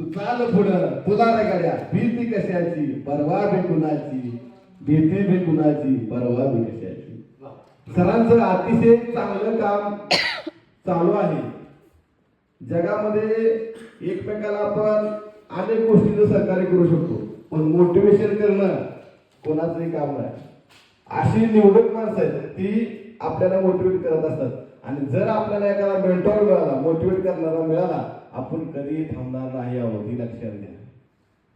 तू चाल पुढं. तुला गाड्या भीती कशाची? परवा बी कुणाची? भीती बी कुणाची? परवा बी कशाची? सरांचं अतिशय चांगलं काम चालू आहे. जगामध्ये एकमेकाला आपण अनेक गोष्टीचं सहकार्य करू शकतो. पण मोटिवेशन करणं कोणाचंही काम नाही. अशी निवडक माणसं आहेत ती आपल्याला मोटिवेट करत असतात. आणि जर आपल्याला एखादा मेंटॉर मिळाला मोटिवेट करणारा मिळाला आपण कधीही थांबणार नाही आहोत ही लक्षात घ्या.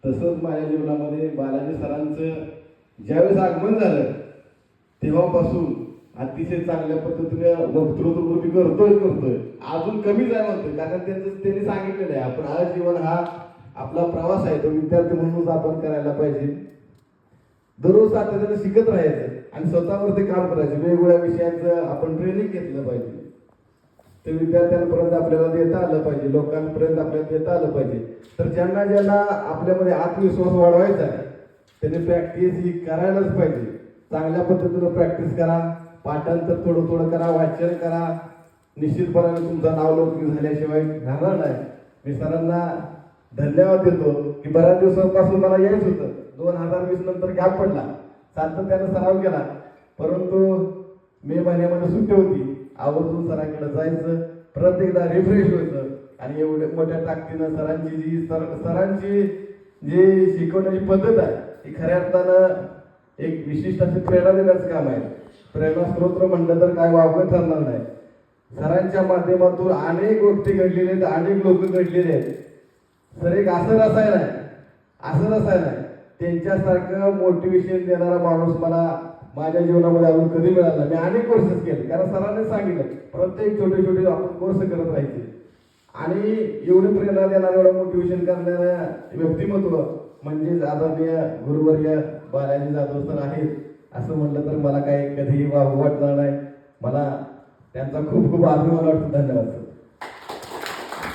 तसंच माझ्या जीवनामध्ये बालाजी सरांचं ज्यावेळेस आगमन झालं तेव्हापासून अतिशय चांगल्या पद्धतीने वक्तृत्व मी करतोय करतोय. अजून कमीच आहे म्हणतोय कारण त्यांचं त्यांनी सांगितलेलं आहे आपण हा जीवन हा आपला प्रवास आहे तो विद्यार्थी म्हणूनच आपण करायला पाहिजे. दररोज सातत्याने शिकत राहायचं आणि स्वतःवरती काम करायचं. वेगवेगळ्या विषयांचं आपण ट्रेनिंग घेतलं पाहिजे. ते विद्यार्थ्यांपर्यंत आपल्याला देता आलं पाहिजे. लोकांपर्यंत आपल्याला देता आलं पाहिजे. तर ज्यांना ज्यांना आपल्यामध्ये आत्मविश्वास वाढवायचा आहे त्यांनी प्रॅक्टिस ही करायलाच पाहिजे. चांगल्या पद्धतीनं प्रॅक्टिस करा. पाठांतर थोडं थोडं करा वाचन करा. निश्चितपणाने तुमचं नावलौकिक झाल्याशिवाय राहणार नाही. मी सरांना धन्यवाद देतो की बऱ्याच दिवसांपासून मला यायचं होतं. दोन हजार वीस नंतर गॅप पडला. सातत्यानं सराव केला. परंतु मे महिन्यामध्ये सुट्टी होती. आवर्जून सरांकडे जायचं. प्रत्येकदा रिफ्रेश व्हायचं. आणि एवढ्या मोठ्या ताकदीनं सरांची जी सर सरांची जी शिकवण्याची पद्धत आहे ती खऱ्या अर्थानं एक विशिष्ट अशी प्रेरणा देण्याचं काम आहे. प्रेरणा स्त्रोत म्हणलं तर काय वावगं ठरणार नाही. सरांच्या माध्यमातून अनेक गोष्टी घडलेल्या आहेत अनेक लोक घडलेले आहेत. सर एक असं रसायन आहे. असं रसायन आहे. त्यांच्यासारखं मोटिवेशन देणारा माणूस मला माझ्या जीवनामध्ये अजून कधी मिळाला मी अनेक कोर्सेस केले. कारण सरांनी सांगितलं प्रत्येक छोटे छोटे आपण कोर्स करत राहायचे. आणि एवढी प्रेरणा देणारं एवढं मोटिवेशन करणाऱ्या व्यक्तिमत्व म्हणजेच आदरणीय गुरुवर्य बालाजी जाधव सर आहेत. असं म्हटलं तर मला काही कधीही वाटणार नाही. मला त्यांचा खूप खूप अभिमान वाटतो. धन्यवाद सर.